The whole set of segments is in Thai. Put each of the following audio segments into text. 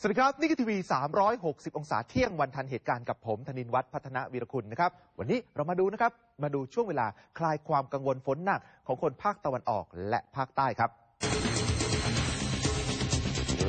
สวัสดีครับ นี่คือทีวี 360 องศาเที่ยงวันทันเหตุการณ์กับผมธนินวัฒน์พัฒนาวีรคุณนะครับ วันนี้เรามาดูนะครับ มาดูช่วงเวลาคลายความกังวลฝนหนักของคนภาคตะวันออกและภาคใต้ครับ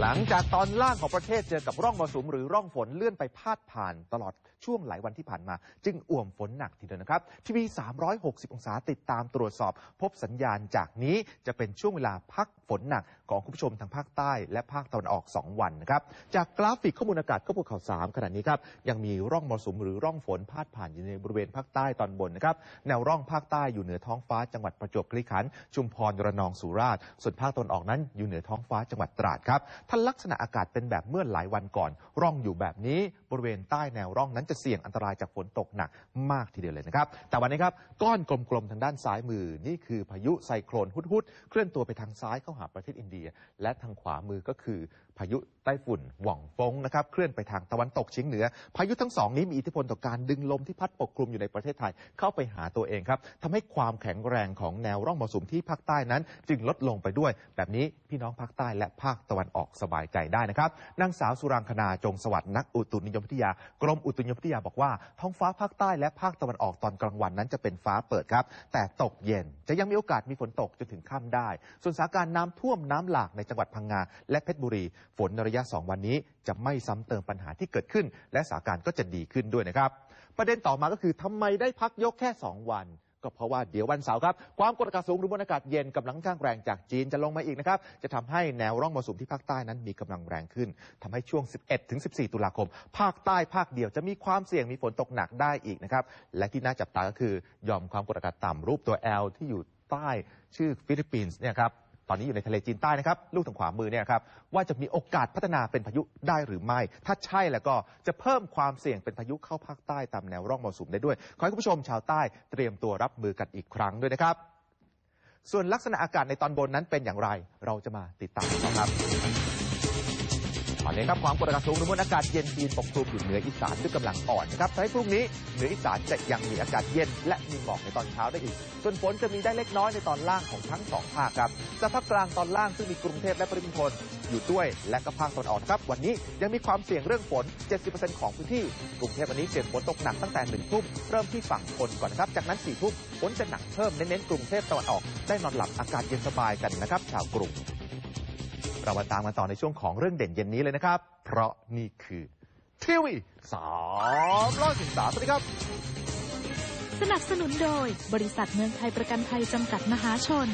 หลังจากตอนล่างของประเทศเจอกับร่องมรสุมหรือร่องฝนเลื่อนไปพาดผ่านตลอดช่วงหลายวันที่ผ่านมา จึงอ่วมฝนหนักทีเดียวนะครับทีวี 360 องศาติดตามตรวจสอบ พบสัญญาณจากนี้จะเป็นช่วงเวลาพักฝนหนักของคุณผู้ชมทางภาคใต้และภาคตะวันออก 2 วันนะครับจากกราฟิกข้อมูลอากาศข้อมูลข่าวสามขณะนี้ครับยังมีร่องมรสุมหรือร่องฝนพาดผ่านอยู่ในบริเวณภาคใต้ตอนบนนะครับแนวร่องภาคใต้อยู่เหนือท้องฟ้าจังหวัดประจวบคีรีขันธ์ชุมพรระนองสุราษฎร์ส่วนภาคตะวันออกนั้นอยู่เหนือท้องฟ้าจังหวัดตราดครับถ้าลักษณะอากาศเป็นแบบเมื่อหลายวันก่อน ร่องอยู่แบบนี้บริเวณใต้แนวร่องนั้นจะเสี่ยงอันตรายจากฝนตกหนักมากทีเดียวเลยนะครับ แต่วันนี้ครับก้อนกลมๆทางด้านซ้ายมือนี่คือพายุไซโครนฮุดๆเคลื่อนตัวไปทางซ้ายเข้าหาประเทศอินเดีย และทางขวามือก็คือพายุไต้ฝุ่นหว่องฟงนะครับเคลื่อนไปทางตะวันตกเฉียงเหนือ พายุทั้งสองนี้มีอิทธิพลต่อการดึงลมที่พัดปกคลุมอยู่ในประเทศไทยเข้าไปหาตัวเองครับทำให้ความแข็งแรงของแนวร่องมรสุมที่ภาคใต้นั้น จึงลดลงไปด้วย แบบนี้พี่น้องภาคใต้และภาคตะวันออกสบายใจได้นะครับนางสาวสุรังคณาจงสวัสดิ์นักอุตุนิยมวิทยากรมอุตุนิยมวิทยาบอกว่าท้องฟ้าภาคใต้และภาคตะวันออกตอนกลางวันนั้นจะเป็นฟ้าเปิดครับ แต่ตกเย็นจะยังมีโอกาสมีฝนตกจนถึงค่ำได้ ส่วนสถานการณ์น้ำท่วมน้ำหลากในจังหวัดพังงาและเพชรบุรี ฝนในระยะ 2 วันนี้จะไม่ซ้ำเติมปัญหาที่เกิดขึ้น และสถานการณ์ก็จะดีขึ้นด้วยนะครับ ประเด็นต่อมาก็คือทำไมได้พักยกแค่ 2 วัน ก็เพราะว่าเดี๋ยววันเสาร์ครับ ความกดอากาศสูงหรือมวลอากาศเย็นกำลังข้างแรงจากจีนจะลงมาอีกนะครับ จะทำให้แนวร่องมรสุมที่ภาคใต้นั้นมีกำลังแรงขึ้นทำให้ช่วง 11 ถึง 14 ตุลาคม ภาคใต้ภาคเดียวจะมีความเสี่ยงมีฝนตกหนักได้อีกนะครับ และที่น่าจับตาก็คือยอมความกดอากาศต่ำรูปตัว L ที่อยู่ใต้ชื่อฟิลิปปินส์เนี่ยครับ ตอนนี้อยู่ในทะเลจีนใต้นะครับ ลูกทางขวามือเนี่ยครับว่าจะมีโอกาสพัฒนาเป็นพายุได้หรือไม่ ถ้าใช่แล้วก็จะเพิ่มความเสี่ยงเป็นพายุเข้าภาคใต้ตามแนวร่องมรสุมได้ด้วย ขอให้คุณผู้ชมชาวใต้เตรียมตัวรับมือกันอีกครั้งด้วยนะครับ ส่วนลักษณะอากาศในตอนบนนั้นเป็นอย่างไร เราจะมาติดตามกันครับ ตอนนี้ครับความกดอากาศสูงหรือมวลอากาศเย็นจีนปกคลุมอยู่เหนืออีสานด้วยกำลังอ่อนนะครับทำให้พรุ่งนี้เหนืออีสานจะยังมีอากาศเย็น และมีหมอกในตอนเช้าได้อีก ส่วนฝนจะมีได้เล็กน้อยในตอนล่างของทั้งสองภาคครับสภาพกลางตอนล่างซึ่งมีกรุงเทพและปริมณฑลอยู่ด้วยและก็ภาคตะวันออกนครับวันนี้ยังมีความเสี่ยงเรื่องฝน 70%ของพื้นที่กรุงเทพวันนี้เสี่ยงฝนตกหนักตั้งแต่หนึ่งทุ่มเริ่มที่ฝั่งทนก่อนนะครับจากนั้นสี่ทุ่มฝนจะหนักเพิ่มเน้นๆกรุงเทพตะวันออกได้นอนหลับอากาศเย็นสบายกันนะครับชาวกรุง เรามาตามกันต่อในช่วงของเรื่องเด่นเย็นนี้เลยนะครับ เพราะนี่คือทีวีสามร้อยสิบสามสวัสดีครับ สนับสนุนโดยบริษัทเมืองไทยประกันภัยจำกัดมหาชน